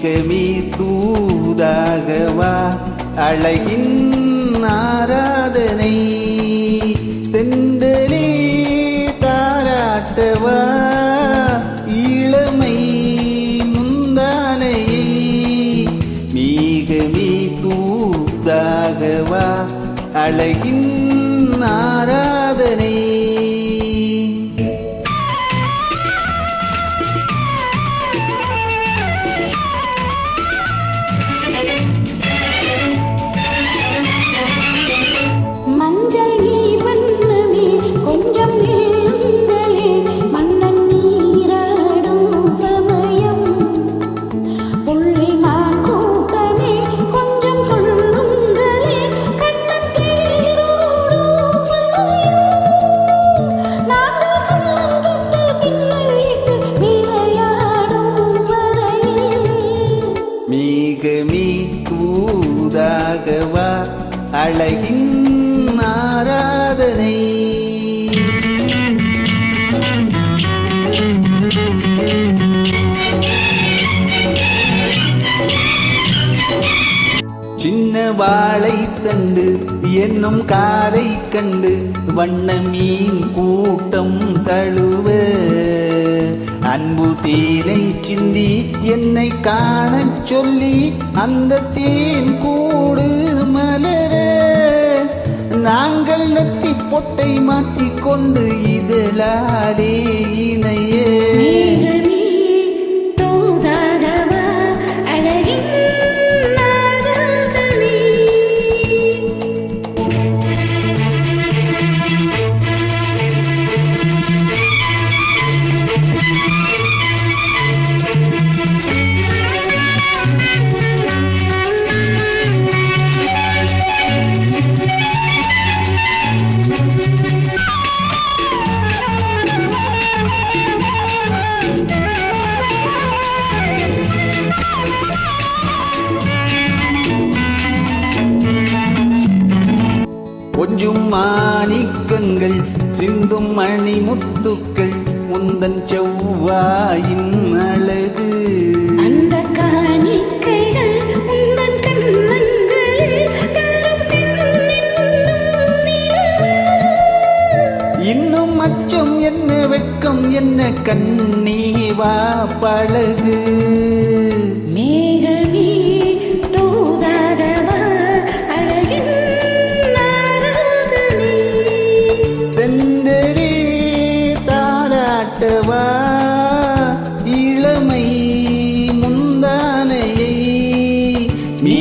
மீகமீ தூதாகவா அழகின் ஆராதனை. தெண்டலே தாராட்டவா இளமை முந்தானையை. மீகமீ தூதாகவா அழகின் ஆராதனை. அழகின் ஆராதனை. சின்ன வாழை தண்டு என்னும் காலை கண்டு வண்ண மீன் கூட்டம் தழுவ. அன்பு தேனை சிந்தி என்னை காணச் சொல்லி அந்த தேன் கூடு மலர் பொட்டை மாற்றிக் கொண்டு இதழாலே கொஞ்சும் மாணிக்கங்கள் சிந்தும் மணிமுத்துக்கள் முந்தன் செவ்வாயின் அழகு. இன்னும் அச்சம் என்ன வெட்கம் என்ன கண்ணீவா பழகு மே காட்டவா இளமை முந்தானையை மீ